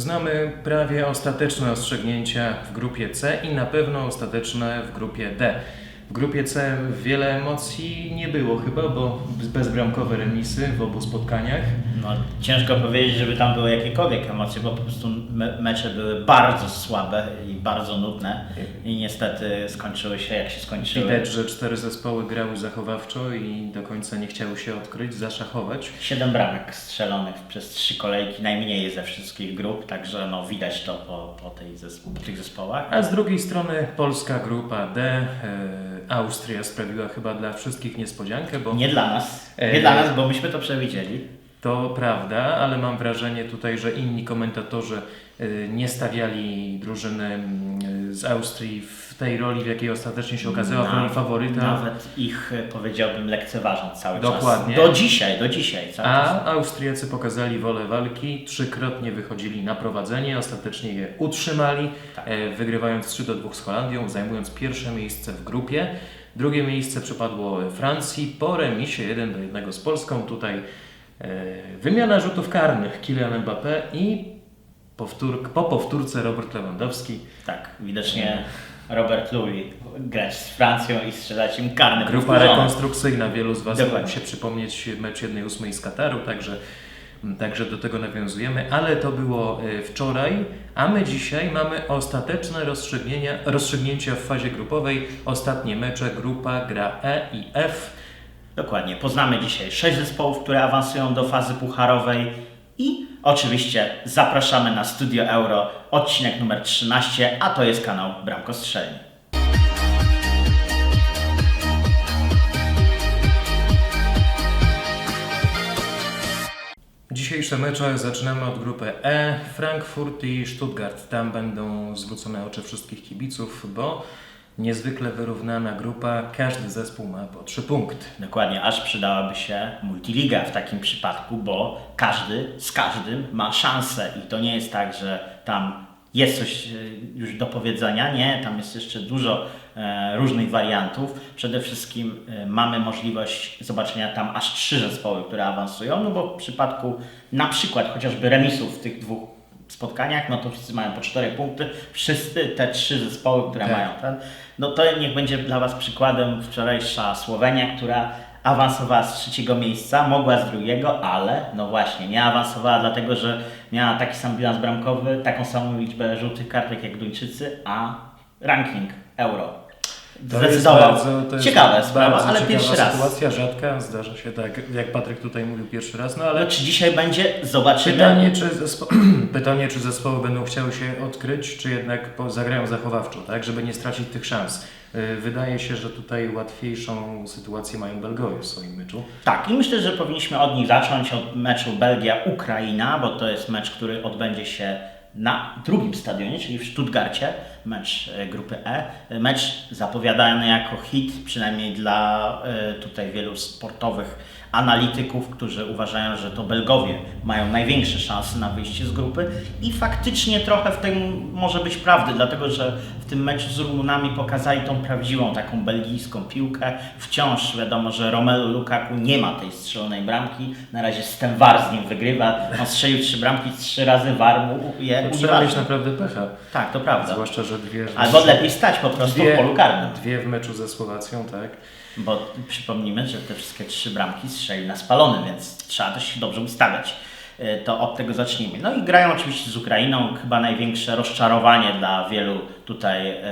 Znamy prawie ostateczne rozstrzygnięcia w grupie C i na pewno ostateczne w grupie D. W grupie C wiele emocji nie było chyba, bo bezbramkowe remisy w obu spotkaniach. No, ciężko powiedzieć, żeby tam były jakiekolwiek emocje, bo po prostu me mecze były bardzo słabe i bardzo nudne i niestety skończyły się jak się skończyły. Widać, że cztery zespoły grały zachowawczo i do końca nie chciały się odkryć, zaszachować. Siedem bramek strzelonych przez trzy kolejki, najmniej ze wszystkich grup, także no, widać to po, po, tej zespo- po tych zespołach. A z drugiej strony polska grupa D. E, Austria sprawiła chyba dla wszystkich niespodziankę, bo Nie dla nas, nie E, dla nas, bo myśmy to przewidzieli. to prawda, ale mam wrażenie tutaj, że inni komentatorzy e, nie stawiali drużyny mm, z Austrii w tej roli, w jakiej ostatecznie się okazała, w roli faworyta. Nawet ich e, powiedziałbym lekceważąc cały Dokładnie. czas. Do dzisiaj, do dzisiaj cały czas. A Austriacy pokazali wolę walki, trzykrotnie wychodzili na prowadzenie, ostatecznie je utrzymali, Tak. e, wygrywając 3 do 2 z Holandią, zajmując pierwsze miejsce w grupie. Drugie miejsce przypadło Francji po remisie 1 do 1 z Polską. Tutaj e, wymiana rzutów karnych Kylian Mbappé i powtór, po powtórce Robert Lewandowski. Tak, widocznie Robert lubi grać z Francją i strzelać im karne Grupa rekonstrukcyjna, wielu z Was Dokładnie. mógł się przypomnieć mecz 1-8 z Kataru, także, także do tego nawiązujemy, ale to było e, wczoraj, a my dzisiaj mamy ostateczne rozstrzygnięcia w fazie grupowej. Ostatnie mecze, grupa gra E i F. Dokładnie. Poznamy dzisiaj sześć zespołów, które awansują do fazy pucharowej i oczywiście zapraszamy na Studio Euro, odcinek numer 13, a to jest kanał Bramko Strzelni. Dzisiejsze mecze zaczynamy od grupy E. Frankfurt i Stuttgart. Tam będą zwrócone oczy wszystkich kibiców, bo niezwykle wyrównana grupa. Każdy zespół ma po 3 punkty. Dokładnie, aż przydałaby się multiliga w takim przypadku, bo każdy z każdym ma szansę i to nie jest tak, że tam jest coś e, już do powiedzenia, nie, tam jest jeszcze dużo e, różnych wariantów. Przede wszystkim e, mamy możliwość zobaczenia tam aż trzy zespoły, które awansują, no bo w przypadku na przykład chociażby remisów tych dwóch spotkaniach, no to wszyscy mają po cztery punkty, wszyscy te trzy zespoły, które Tak. mają. ten, no to niech będzie dla Was przykładem wczorajsza Słowenia, która awansowała z trzeciego miejsca, mogła z drugiego, ale no właśnie, nie awansowała dlatego, że miała taki sam bilans bramkowy, taką samą liczbę żółtych kartek jak Duńczycy, a ranking euro zdecydował. bardzo- to jest Ciekawa sprawa, bardzo ale ciekawa pierwszy raz. sytuacja, rzadka, zdarza się tak, jak Patryk tutaj mówił pierwszy raz, no ale No, czy dzisiaj będzie? Zobaczymy. pytanie czy, zespo... pytanie, czy zespoły będą chciały się odkryć, czy jednak po- zagrają zachowawczo, tak, żeby nie stracić tych szans. Yy, Wydaje się, że tutaj łatwiejszą sytuację mają Belgowie w swoim meczu. Tak, i myślę, że powinniśmy od nich zacząć, od meczu Belgia-Ukraina, bo to jest mecz, który odbędzie się na drugim stadionie, czyli w Stuttgarcie, mecz e, grupy E. Mecz zapowiadany jako hit, przynajmniej dla e, tutaj wielu sportowych analityków, którzy uważają, że to Belgowie mają największe szanse na wyjście z grupy i faktycznie trochę w tym może być prawdy, dlatego że w tym meczu z Rumunami pokazali tą prawdziwą taką belgijską piłkę. Wciąż wiadomo, że Romelu Lukaku nie ma tej strzelonej bramki, na razie Stemwar z nim wygrywa, on strzelił trzy bramki, trzy razy VAR mu je To trzeba mieć naprawdę pecha, Tak, to prawda. zwłaszcza, że dwie... Albo lepiej stać po prostu w polu karnym. dwie w meczu ze Słowacją, tak. Bo przypomnijmy, że te wszystkie trzy bramki strzelił na spalony, więc trzeba też się dobrze ustawiać. E, To od tego zacznijmy. No i grają oczywiście z Ukrainą, chyba największe rozczarowanie dla wielu tutaj e,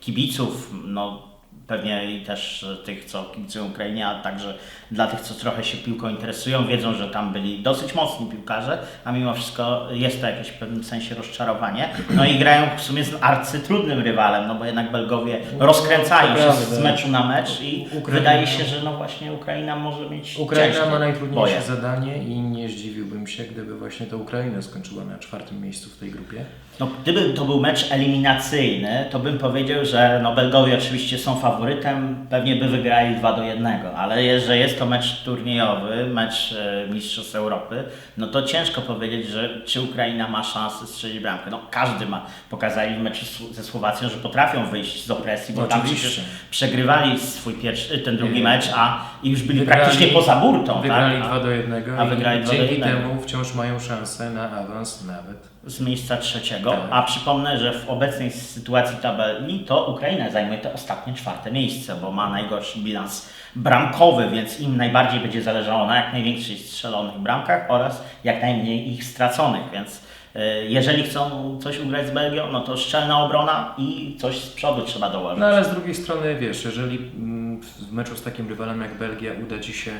kibiców, no pewnie i też tych, co kibicują Ukrainie, a także dla tych, co trochę się piłką interesują, wiedzą, że tam byli dosyć mocni piłkarze, a mimo wszystko jest to jakieś w pewnym sensie rozczarowanie. No i grają w sumie z arcytrudnym rywalem, no bo jednak Belgowie rozkręcają się z meczu na mecz i Ukraina- wydaje się, że no właśnie Ukraina może mieć Ukraina ma najtrudniejsze boje. zadanie i nie zdziwiłbym się, gdyby właśnie to Ukraina skończyła na czwartym miejscu w tej grupie. No, gdyby to był mecz eliminacyjny, to bym powiedział, że no Belgowie oczywiście są faworytem, pewnie by wygrali 2 do 1, ale jest, że jest to mecz turniejowy, mecz e, Mistrzostw Europy, no to ciężko powiedzieć, że czy Ukraina ma szansę strzelić bramkę. No każdy ma. Pokazali w meczu ze Słowacją, że potrafią wyjść z opresji, bo tam Oczywiście. przegrywali swój pierwszy, ten drugi Nie. mecz, a i już byli Wygrali- praktycznie poza burtą. Wygrali tak? 2 do 1 a wygrali dzięki temu wciąż mają szansę na awans nawet. z miejsca trzeciego, Tak. a przypomnę, że w obecnej sytuacji tabeli to Ukraina zajmuje te ostatnie czwarte miejsce, bo ma najgorszy bilans bramkowy, więc im najbardziej będzie zależało na jak największych strzelonych bramkach oraz jak najmniej ich straconych, więc y, jeżeli chcą coś ugrać z Belgią, no to szczelna obrona i coś z przodu trzeba dołożyć. No ale z drugiej strony wiesz, jeżeli mm, w meczu z takim rywalem jak Belgia uda Ci się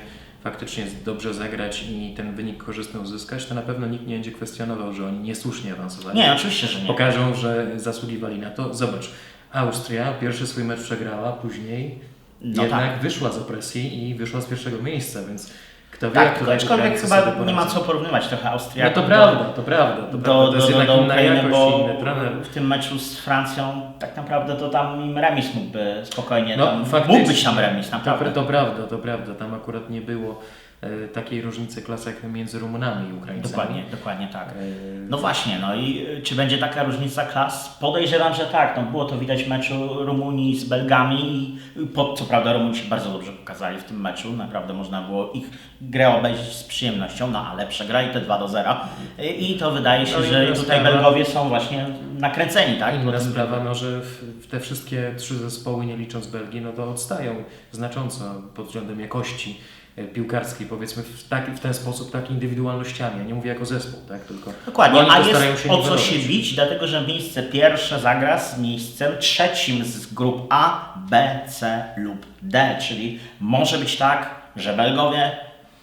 faktycznie dobrze zagrać i ten wynik korzystny uzyskać, to na pewno nikt nie będzie kwestionował, że oni niesłusznie awansowali. Nie, oczywiście, że nie. Pokażą, że zasługiwali na to. Zobacz, Austria pierwszy swój mecz przegrała, później No jednak tak. wyszła z opresji i wyszła z pierwszego miejsca, więc kto wie, Tak, jak tutaj aczkolwiek chyba nie ma co porównywać trochę No Austriaków. to do- prawda, to prawda, to, do, prawda. to do, jest do, jednak do inna Ukrainy, bo w tym meczu z Francją tak naprawdę to tam im remis mógłby spokojnie, No, tam, mógł być tam remis, To, naprawdę. to prawda, to prawda. Tam akurat nie było takiej różnicy klas jak między Rumunami i Ukraińcami. Dokładnie, dokładnie tak. E, No właśnie, no i y, czy będzie taka różnica klas? Podejrzewam, że tak. No było to widać w meczu Rumunii z Belgami i po, co prawda Rumuni się bardzo dobrze pokazali w tym meczu. Naprawdę można było ich grę obejrzeć z przyjemnością, no ale przegrali te 2 do 0 i, to wydaje się, No że tutaj sprawa- Belgowie są właśnie nakręceni, tak? Inna sprawa, no, że te wszystkie trzy zespoły, nie licząc Belgii, no to odstają znacząco pod względem jakości e, piłkarskiej, powiedzmy w, taki, w ten sposób, tak indywidualnościami. Ja nie mówię jako zespół, tak, tylko Dokładnie, a jest się o co się bić, dlatego że miejsce pierwsze zagra z miejscem trzecim z grup A, B, C lub D, czyli może być tak, że Belgowie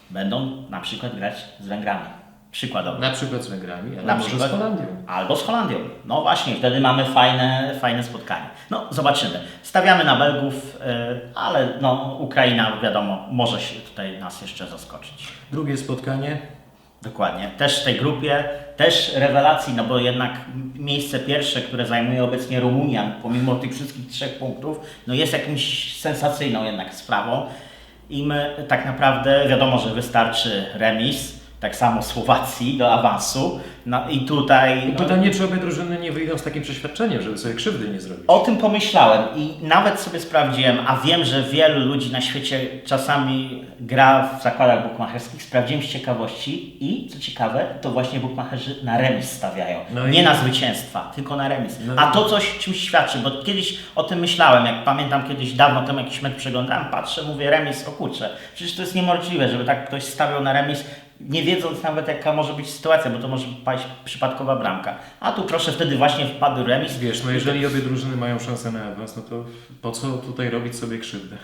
będą na przykład grać z Węgrami. Przykładowo. Na przykład z Węgrami, ale Na może przykład. z Holandią. Albo z Holandią. No właśnie, wtedy mamy fajne, fajne spotkanie. No, zobaczymy. Stawiamy na Belgów, yy, ale no, Ukraina, wiadomo, może się tutaj nas jeszcze zaskoczyć. Drugie spotkanie, Dokładnie. Też w tej grupie, też rewelacji, no bo jednak miejsce pierwsze, które zajmuje obecnie Rumunia, pomimo tych wszystkich trzech punktów, no jest jakimś sensacyjną jednak sprawą. I my tak naprawdę wiadomo, że wystarczy remis, tak samo Słowacji do awansu. No i tutaj. No, pytanie, czy obie drużyny nie wyjdą z takim przeświadczeniem, żeby sobie krzywdy nie zrobić. o tym pomyślałem i nawet sobie sprawdziłem, a wiem, że wielu ludzi na świecie czasami gra w zakładach bukmacherskich. Sprawdziłem z ciekawości i co ciekawe, to właśnie bukmacherzy na remis stawiają. No nie i- na zwycięstwa, tylko na remis. No. A to coś czymś świadczy, bo kiedyś o tym myślałem, jak pamiętam kiedyś dawno temu jakiś mecz przeglądałem, patrzę, mówię remis, o kurczę, przecież to jest niemożliwe, żeby tak ktoś stawiał na remis, nie wiedząc nawet jaka może być sytuacja, bo to może paść przypadkowa bramka. A tu proszę, wtedy właśnie wpadł remis. Wiesz, no jeżeli obie drużyny mają szansę na awans, no to po co tutaj robić sobie krzywdę?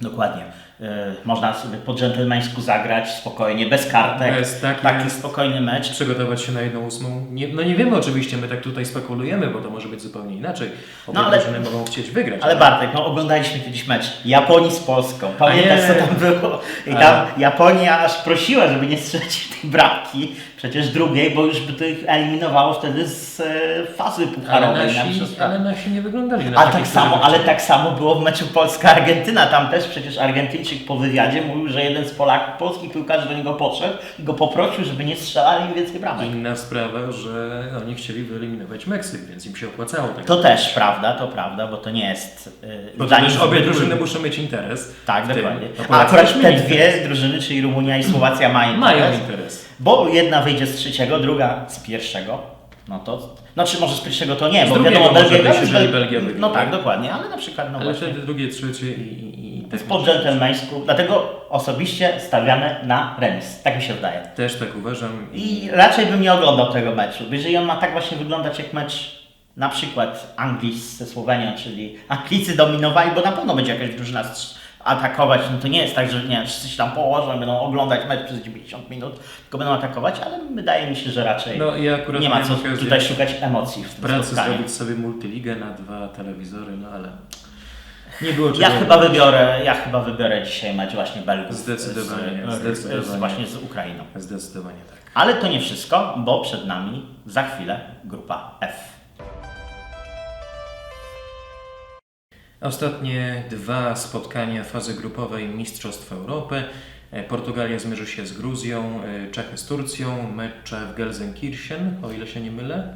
Dokładnie. E, można sobie po dżentelmeńsku zagrać spokojnie, bez kartek. Bez, tak taki jest. spokojny mecz. Przygotować się na jedną ósmą. Nie, no nie wiemy oczywiście, my tak tutaj spekulujemy, bo to może być zupełnie inaczej. Obie No ale- drużyny mogą chcieć wygrać. Ale Bartek, no oglądaliśmy kiedyś mecz Japonii z Polską. Pamiętasz co tam było? I tam Japonia aż prosiła, żeby nie strzelić tej bramki, przecież drugiej, bo już by to ich eliminowało wtedy z e, fazy ale, pucharowej. na nasi, mistrzostwa. ale nasi nie wyglądali na A takich, tak samo, ale tak samo było w meczu Polska-Argentyna. Tam też przecież Argentyńczyk po wywiadzie mówił, że jeden z Polaków, polskich piłkarzy do niego podszedł i go poprosił, żeby nie strzelali więcej bramek. Inna sprawa, że oni chcieli wyeliminować Meksyk, więc im się opłacało. Tak To też prawda, to prawda, bo to nie jest. Yy, Bo zdaniem przecież obie drużyny muszą mieć interes. Tak, tym. dokładnie. A akurat też te dwie drużyny, czyli Rumunia i Słowacja, mają Mają interes, interes. Bo jedna wyjdzie z trzeciego, druga z pierwszego. No to. Znaczy może z pierwszego to nie, Z bo wiadomo, Belgia, być, jeżeli Bel- Belgia wygra, No tak, dokładnie, ale na przykład no Ale właśnie. wtedy drugie, trzecie i, i, tak Po dżentelmeńsku, dlatego osobiście stawiamy na remis. Tak mi się wydaje. Też tak uważam. I raczej bym nie oglądał tego meczu. Jeżeli on ma tak właśnie wyglądać jak mecz na przykład Anglii ze Słowenią, czyli Anglicy dominowali, bo na pewno będzie jakaś drużyna strz- atakować, no to nie jest tak, że nie, wszyscy się tam położą i będą oglądać mecz przez 90 minut, tylko będą atakować, ale wydaje mi się, że raczej No akurat nie ma co tutaj szukać emocji w w tym pracy spotkaniu. zrobić sobie multiligę na dwa telewizory, no ale nie było czego. Ja chyba wybiorę, ja chyba wybiorę dzisiaj mecz właśnie Belgów Zdecydowanie, z, zdecydowanie. z, właśnie z Ukrainą. Zdecydowanie tak. Ale to nie wszystko, bo przed nami za chwilę grupa F. Ostatnie dwa spotkania fazy grupowej Mistrzostw Europy. E, Portugalia zmierzy się z Gruzją, e, Czechy z Turcją, mecze w Gelsenkirchen, o ile się nie mylę.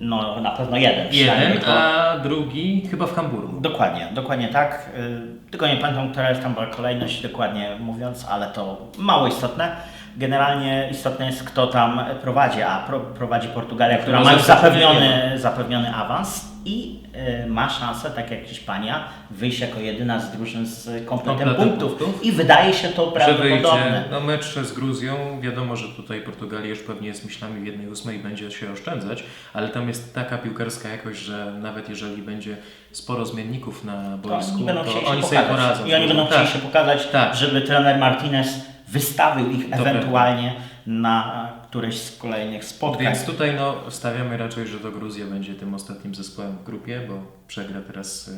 no na pewno jeden. Jeden, to- a drugi chyba w Hamburgu. Dokładnie, dokładnie tak. Y, Tylko nie pamiętam, która jest tam była kolejność dokładnie mówiąc, ale to mało istotne. Generalnie istotne jest, kto tam prowadzi, a pro, prowadzi Portugalia, która ma już zapewniony, zapewniony awans i y, ma szansę, tak jak Hiszpania, wyjść jako jedyna z drużyn z kompletem, punktów. punktów. I wydaje się to prawdopodobne. no mecz z Gruzją, wiadomo, że tutaj Portugalia już pewnie z myślami w jednej ósmej będzie się oszczędzać, ale tam jest taka piłkarska jakość, że nawet jeżeli będzie sporo zmienników na To boisku, oni to chcieli się oni sobie poradzą. I oni będą tak. chcieli się pokazać, Tak. żeby trener Martinez wystawił ich prawda. ewentualnie na któreś z kolejnych spotkań. Więc tutaj no, stawiamy raczej, że to Gruzja będzie tym ostatnim zespołem w grupie, bo przegra teraz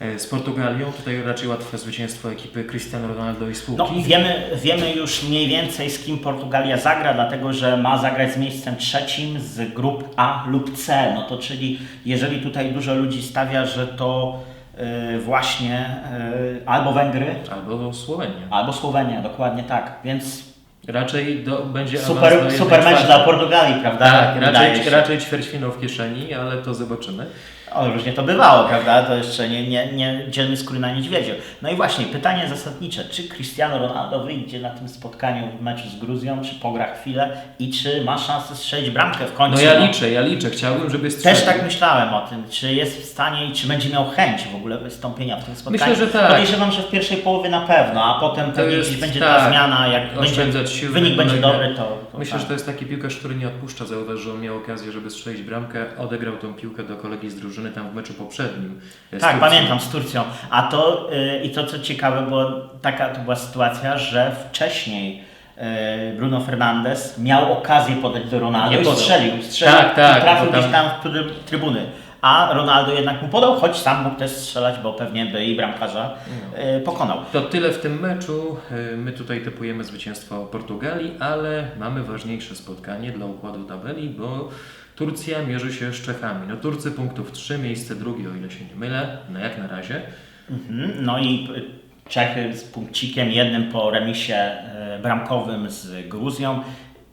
y, y, z Portugalią. Tutaj raczej łatwe zwycięstwo ekipy Cristiano Ronaldo i spółki. No, wiemy, wiemy już mniej więcej z kim Portugalia zagra, dlatego że ma zagrać z miejscem trzecim z grup A lub C. No to czyli jeżeli tutaj dużo ludzi stawia, że to y, właśnie y, albo Węgry, Albo Słowenia. albo Słowenia, dokładnie tak. Więc Raczej do, będzie super, super mecz dla Portugalii, prawda? Tak, raczej, raczej ćwierćfinał w kieszeni, ale to zobaczymy. O, różnie to bywało, prawda? To jeszcze nie, nie, nie dzielny skóry na niedźwiedziu. No i właśnie, pytanie zasadnicze. Czy Cristiano Ronaldo wyjdzie na tym spotkaniu w meczu z Gruzją, czy pogra chwilę i czy ma szansę strzelić bramkę w końcu? No ja liczę, ja liczę. Chciałbym, żeby strzelił. Też tak myślałem o tym, czy jest w stanie i czy będzie miał chęć w ogóle wystąpienia w tym spotkaniu. Myślę, że tak. Podejrzewam, że w pierwszej połowie na pewno, a potem pewnie jest- gdzieś będzie tak, ta zmiana, jak będzie, siły, wynik będzie dobry, to, to Myślę, tak. że to jest taki piłkarz, który nie odpuszcza. Zauważ, że on miał okazję, żeby strzelić bramkę, odegrał tą piłkę do kolegi z drużyny tam w meczu poprzednim. z Tak, pamiętam z Turcją. A to y, i to co ciekawe, bo taka to była sytuacja, że wcześniej y, Bruno Fernandes miał okazję podać do Ronaldo i strzelił, strzelił Tak, tak, i trafił tam- gdzieś tam w try- trybuny. A Ronaldo jednak mu podał, choć sam mógł też strzelać, bo pewnie by i bramkarza y, pokonał. To tyle w tym meczu. My tutaj typujemy zwycięstwo Portugalii, ale mamy ważniejsze spotkanie dla układu tabeli, bo Turcja mierzy się z Czechami. No Turcy punktów 3, miejsce drugie, o ile się nie mylę, no jak na razie. Mhm. No i y, Czechy z punkcikiem jednym po remisie y, bramkowym z Gruzją.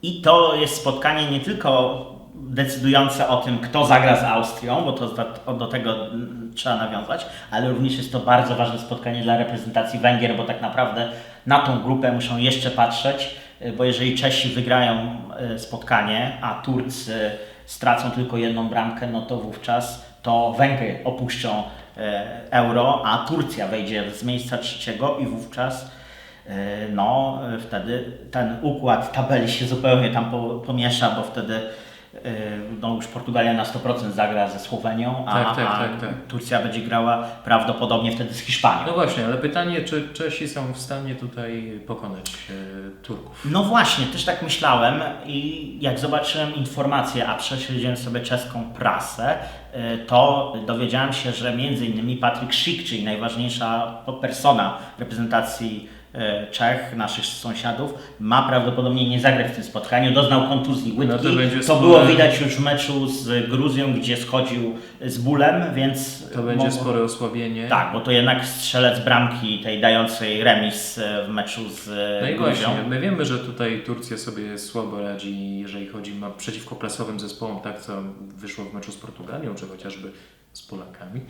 I to jest spotkanie nie tylko decydujące o tym, kto zagra z Austrią, bo to do, do tego mm, trzeba nawiązać, ale również jest to bardzo ważne spotkanie dla reprezentacji Węgier, bo tak naprawdę na tą grupę muszą jeszcze patrzeć, y, bo jeżeli Czesi wygrają spotkanie, a Turcy stracą tylko jedną bramkę, no to wówczas to Węgry opuszczą e, euro, a Turcja wejdzie z miejsca trzeciego i wówczas e, no wtedy ten układ tabeli się zupełnie tam po, pomiesza, bo wtedy no już Portugalia na 100% zagra ze Słowenią, a, Tak, tak, tak, tak. Turcja będzie grała prawdopodobnie wtedy z Hiszpanią. No właśnie, ale pytanie, czy Czesi są w stanie tutaj pokonać e, Turków? No właśnie, też tak myślałem i jak zobaczyłem informacje, a prześledziłem sobie czeską prasę, y, to dowiedziałem się, że między innymi Patryk Szyk, czyli najważniejsza persona reprezentacji Czech, naszych sąsiadów, ma prawdopodobnie nie zagrać w tym spotkaniu. Doznał kontuzji łydki. No to to było widać już w meczu z Gruzją, gdzie schodził z bólem, więc To będzie mogło- spore osłabienie. Tak, bo to jednak strzelec bramki tej dającej remis y, w meczu z y, No i Gruzją. właśnie, my wiemy, że tutaj Turcja sobie słabo radzi, jeżeli chodzi ma przeciwko klasowym zespołom, tak co wyszło w meczu z Portugalią, czy chociażby z Polakami.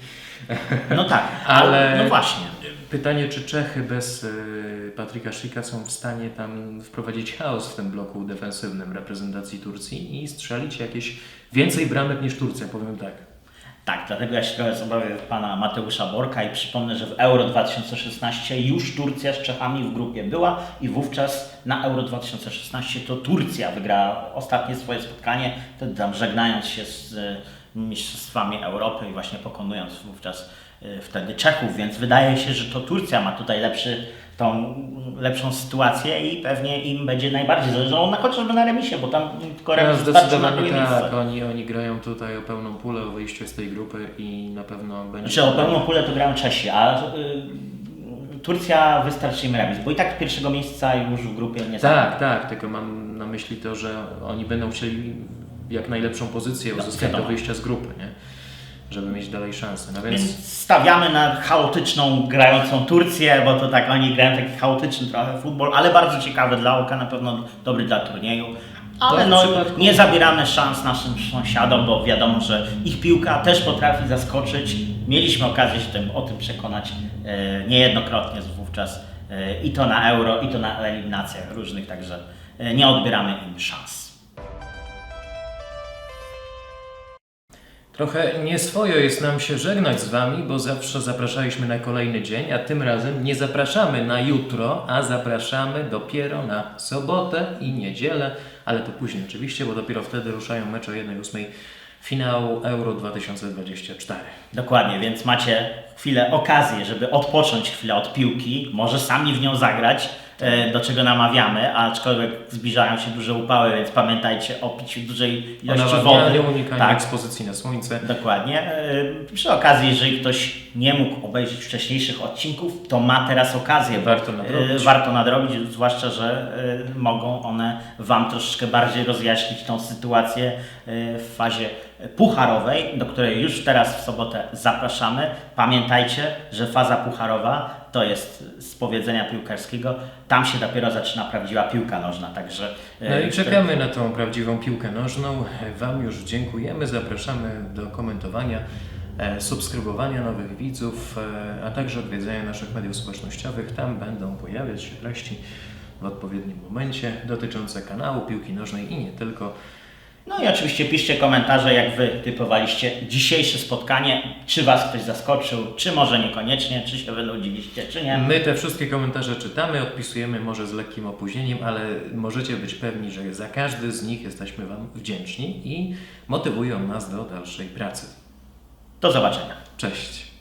No tak, Ale- ale no właśnie. Pytanie, czy Czechy bez y, Patryka Szyka są w stanie tam wprowadzić chaos w tym bloku defensywnym reprezentacji Turcji i strzelić jakieś więcej bramek niż Turcja, powiem tak. Tak, dlatego ja się trochę zobawiam pana Mateusza Borka i przypomnę, że w Euro 2016 już Turcja z Czechami w grupie była i wówczas na Euro 2016 to Turcja wygrała ostatnie swoje spotkanie, wtedy tam żegnając się z mistrzostwami Europy i właśnie pokonując wówczas e, wtedy Czechów, więc wydaje się, że to Turcja ma tutaj lepszy, tą lepszą sytuację i pewnie im będzie najbardziej zależało na chociażby na remisie, bo tam tylko remis na zdecydowanie tak, oni, oni grają tutaj o pełną pulę, o wyjście z tej grupy i na pewno będzie... Znaczy o pełną pulę to grają Czesi, a y, Turcja wystarczy im remis, bo i tak pierwszego miejsca już w grupie nie Tak, tak, tylko mam na myśli to, że oni będą chcieli jak najlepszą pozycję No, uzyskać do wyjścia z grupy, nie? Żeby mieć dalej szansę. No Więc więc stawiamy na chaotyczną, grającą Turcję, bo to tak oni grają taki chaotyczny trochę futbol, ale bardzo ciekawy dla oka, na pewno dobry dla turnieju. Ale no, przypadku- nie zabieramy szans naszym sąsiadom, bo wiadomo, że ich piłka też potrafi zaskoczyć. Mieliśmy okazję się tym, o tym przekonać e, niejednokrotnie wówczas e, i to na euro, i to na eliminacjach różnych, także e, nie odbieramy im szans. Trochę nieswojo jest nam się żegnać z Wami, bo zawsze zapraszaliśmy na kolejny dzień, a tym razem nie zapraszamy na jutro, a zapraszamy dopiero na sobotę i niedzielę, ale to później oczywiście, bo dopiero wtedy ruszają mecze o 1-8 finału Euro 2024. Dokładnie, więc macie chwilę okazję, żeby odpocząć chwilę od piłki, może sami w nią zagrać, do czego namawiamy, aczkolwiek zbliżają się duże upały, więc pamiętajcie o piciu dużej ilości wody. unikaniu Tak, ekspozycji na słońce. Dokładnie. E, Przy okazji, jeżeli ktoś nie mógł obejrzeć wcześniejszych odcinków, to ma teraz okazję. Warto nadrobić. e, Warto nadrobić, zwłaszcza, że e, mogą one Wam troszeczkę bardziej rozjaśnić tą sytuację e, w fazie pucharowej, do której już teraz w sobotę zapraszamy. Pamiętajcie, że faza pucharowa to jest z powiedzenia piłkarskiego, tam się dopiero zaczyna prawdziwa piłka nożna, także... e, No i czekamy na tą prawdziwą piłkę nożną. Wam już dziękujemy, zapraszamy do komentowania, e, subskrybowania nowych widzów, e, a także odwiedzania naszych mediów społecznościowych. Tam będą pojawiać się treści w odpowiednim momencie dotyczące kanału piłki nożnej i nie tylko. No i oczywiście piszcie komentarze, jak Wy typowaliście dzisiejsze spotkanie. Czy Was ktoś zaskoczył, czy może niekoniecznie, czy się wynudziliście, czy nie. My te wszystkie komentarze czytamy, odpisujemy może z lekkim opóźnieniem, ale możecie być pewni, że za każdy z nich jesteśmy Wam wdzięczni i motywują nas do dalszej pracy. Do zobaczenia. Cześć!